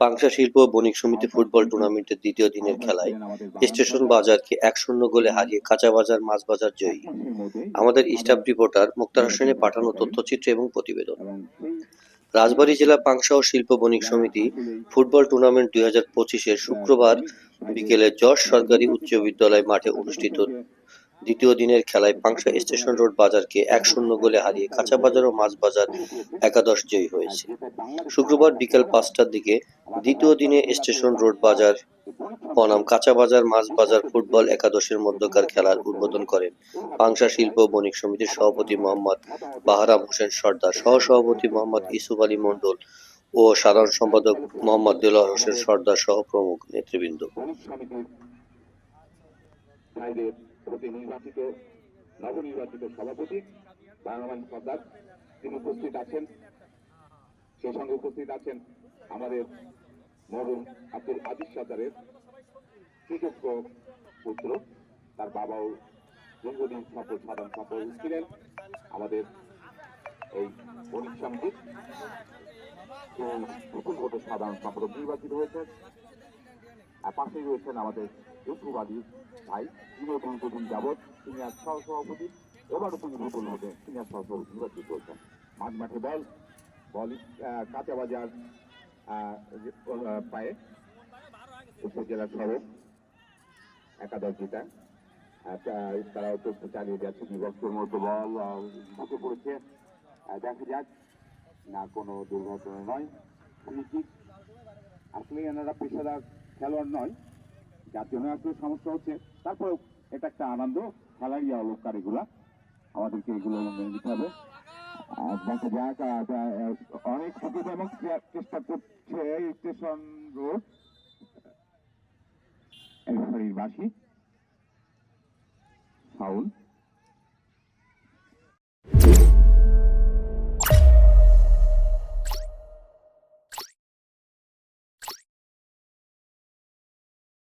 পাংশা শিল্প বণিক সমিতি ফুটবল টুর্নামেন্টের দ্বিতীয় দিনের খেলায় স্টেশন বাজারকে এক শূন্য গোলে হারিয়ে কাঁচা বাজার মাছ বাজার জয়ী। আমাদের স্টাফ রিপোর্টার মুক্তার হোসেনের পাঠানো তথ্যচিত্র এবং প্রতিবেদন। রাজবাড়ী জেলা পাংশা ও শিল্প বণিক সমিতি ফুটবল টুর্নামেন্ট দুই হাজার পঁচিশের শুক্রবার বিকেলে যশ সরকারি উচ্চ বিদ্যালয় মাঠে অনুষ্ঠিত দ্বিতীয় দিনের খেলায় পাংশা স্টেশন রোড বাজারকে এক শূন্য গোলে হারিয়ে কাঁচা বাজার ও মাছ বাজার একাদশ জয়ী হয়েছে। শুক্রবার বিকেল পাঁচটার দিকে দ্বিতীয় দিনে স্টেশন রোড বাজার, বনাম কাঁচা বাজার, মাছ বাজার, ফুটবল একাদশের মধ্যকার খেলার উদ্বোধন করেন পাংশা শিল্প বণিক সমিতির সভাপতি মোহাম্মদ বাহারাম হোসেন সর্দার সহ সভাপতি মোহাম্মদ ইসুফ আলী মণ্ডল ও সাধারণ সম্পাদক মোহাম্মদ দেলোয়ার হোসেন সর্দার সহ প্রমুখ নেতৃবৃন্দ। ভাইদের প্রতি নির্বাচিত নবনির্বাচিত সভাপতি বাংলামান সর্দার তিনি উপস্থিত আছেন। সেই সঙ্গে উপস্থিত আছেন আমাদের মরুম আব্দুল আজিজ সর্দারের কৃতজ্ঞ পুত্র। তার বাবাও দীর্ঘদিন সফল, সাধারণ সফল ছিলেন। আমাদের এই বণিক সমিতির তো নতুন ভোটের সাধারণ সম্পাদক নির্বাচিত হয়েছে পাশেই রয়েছেন আমাদের যুদ্ধবাদী ভাই তিনিও দীর্ঘদিন যাবৎ, সিনিয়র সহ সভাপতি এবারও তিনি বিপুল হবে সিনিয়র সহ সভাপতি নির্বাচিত হয়েছেন। মাঝ মাঠে বল বল কাঁচা বাজার পায়ে, উপজেলা সড়ক, একাদশ তা- তারাও তথ্য চালিয়ে যাচ্ছে বিভক্তের মধ্যে বল ঢুকে পড়েছে। দেখা যাক, না কোনো দুর্ঘটনা নয়। আসলে এনারা পেশাদার খেলোয়াড় নয় যার জন্য একটু সমস্যা হচ্ছে। তারপরে এটা একটা আনন্দ খেলারই অলঙ্কার এগুলা আমাদেরকে এগুলো মেনে নিতে হবে। অনেক এবং চেষ্টা করছে স্টেশন রোড। বাসী ফাউল